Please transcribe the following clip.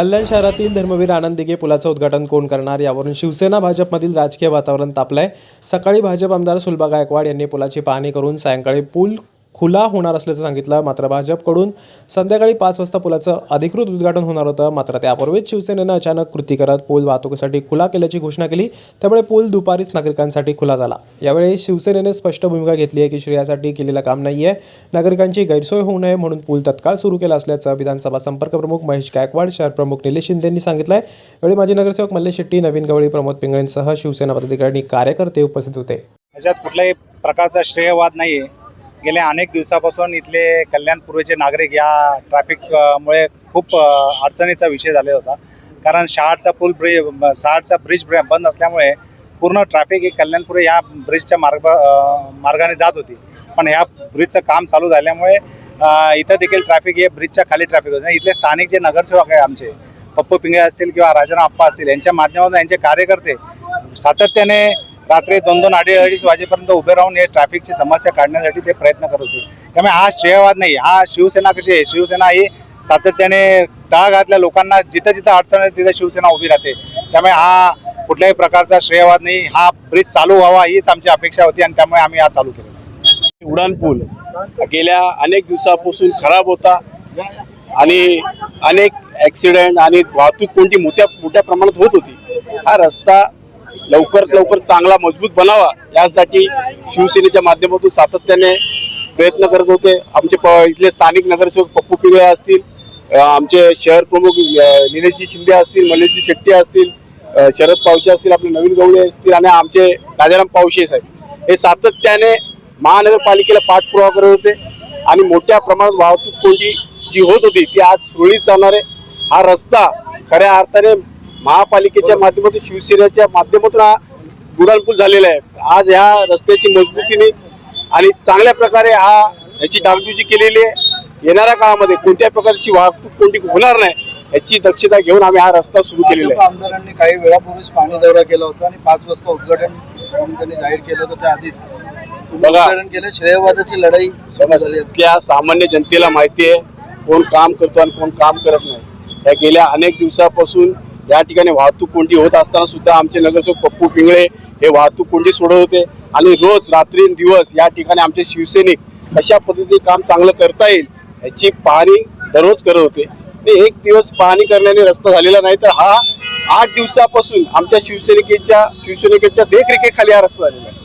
कल्याण शहरातील धर्मवीर आनंद दिघे पुलाचं उद्घाटन कोण करणार यावरून शिवसेना भाजपमधील राजकीय वातावरण तापलंय. सकाळी भाजप आमदार सुलभा गायकवाड यांनी पुलाची पाहणी करून सायंकाळी पूल खुला होणार असल्याचं सांगितलं. मात्र भाजपकडून संध्याकाळी पाच वाजता पुलाचं अधिकृत उद्घाटन होणार होतं. मात्र त्यापूर्वीच शिवसेनेनं अचानक कृती करत पूल वाहतुकीसाठी खुला केल्याची घोषणा केली. त्यामुळे पूल दुपारीच नागरिकांसाठी खुला झाला. यावेळी शिवसेनेने स्पष्ट भूमिका घेतली आहे की श्रेयासाठी केलेलं काम नाही आहे नागरिकांची गैरसोय होऊ नये म्हणून पूल तत्काळ सुरू केला असल्याचं विधानसभा संपर्क प्रमुख महेश गायकवाड शहर प्रमुख निलेश शिंदे यांनी सांगितलं आहे यावेळी माजी नगरसेवक मल्लेश शेट्टी नवीन गवळी प्रमोद पिंगळेंसह शिवसेना पदाधिकारी कार्यकर्ते उपस्थित होते. याच्यात कुठल्याही प्रकारचा श्रेयवाद नाही आहे गेल्या अनेक दिवसापासून इथले कल्याणपूर्वेचे नागरिक या ट्रॅफिकमुळे खूप अडचणीचा विषय झालेला होता. कारण शहाडचा पूल ब्रिज शहाडचा ब्रिज ब्र- बंद असल्यामुळे पूर्ण ट्रॅफिक ही कल्याणपुरे या ब्रिजच्या मार्ग मार्गाने जात होती. पण ह्या ब्रिजचं काम चालू झाल्यामुळे इथं देखील ट्रॅफिक हे ब्रिजच्या खाली ट्रॅफिक होतं. इथले स्थानिक जे नगरसेवक आहे आमचे पप्पू पिंगळे असतील किंवा राजाराम आप्पा असतील यांच्या माध्यमातून यांचे कार्यकर्ते सातत्याने रात्री दोन दोन अडीच अडीच वाजेपर्यंत उभे राहून हे ट्रॅफिकची समस्या काढण्यासाठी ते प्रयत्न करत होते. त्यामुळे हा श्रेयवाद नाही हा शिवसेना कशी आहे? शिवसेना ही सातत्याने तळागाळातल्या लोकांना जिथं जिथं अडचण आहे तिथं शिवसेना उभी राहते. त्यामुळे हा कुठल्याही प्रकारचा श्रेयवाद नाही हा ब्रिज चालू व्हावा हीच आमची अपेक्षा होती आणि त्यामुळे आम्ही हा चालू केला. उडान पूल गेल्या अनेक दिवसापासून खराब होता आणि अनेक ॲक्सिडेंट आणि वाहतूक कोणती मोठ्या मोठ्या प्रमाणात होत होती. हा रस्ता लवकरात लवकर चांगला मजबूत बनावा यासाठी शिवसेनेच्या माध्यमातून सातत्याने प्रयत्न करत होते. आमचे प इथले स्थानिक नगरसेवक पप्पू पिगळे असतील आमचे शहर प्रमुख निलेशजी शिंदे असतील मल्लेशजी शेट्टी असतील शरद पावशे असतील आपले नवीन गवळे असतील आणि आमचे राजाराम पावशे साहेब. हे सातत्याने महानगरपालिकेला पाठपुरावा करत होते आणि मोठ्या प्रमाणात वाहतूक कोंडी जी होत होती ती आज सुरळीत चालणार आहे. हा रस्ता खऱ्या अर्थाने महापालिकेच्या माध्यमातून शिवसेनेच्या माध्यमातून हा बुडानपूल झालेला आहे. आज ह्या रस्त्याची मजबूतीने आणि चांगल्या प्रकारे हा याची डागडुजी केलेली आहे. येणाऱ्या काळामध्ये कोणत्याही प्रकारची वाहतूक कोंडी होणार नाही याची दक्षता घेऊन आम्ही हा रस्ता सुरू केलेला आहे. आमदारांनी काही वेळापूर्वीच पाणी दौरा केला होता आणि पाच वाजता उद्घाटन त्यांनी जाहीर केलं होतं त्या आधी बघा. उद्घाटन केलं श्रेयवादाची लढाई. त्या सामान्य जनतेला माहिती आहे कोण काम करतो आणि कोण काम करत नाही. या गेल्या अनेक दिवसापासून या ठिकाणी वाहतूक कोंडी होत असताना सुद्धा आमचे नगरसेवक पप्पू पिंगळे हे वाहतूक कोंडी सोडत होते आणि रोज रात्री दिवस या ठिकाणी आमचे शिवसैनिक कशा पद्धतीने काम चांगलं करता येईल याची पाहणी दररोज करत होते. आणि एक दिवस पाहणी करण्याने रस्ता झालेला नाही तर हा आठ दिवसापासून आमच्या शिवसेनिकेच्या शिवसेनिकेच्या देखरेखीखाली हा रस्ता झालेला आहे.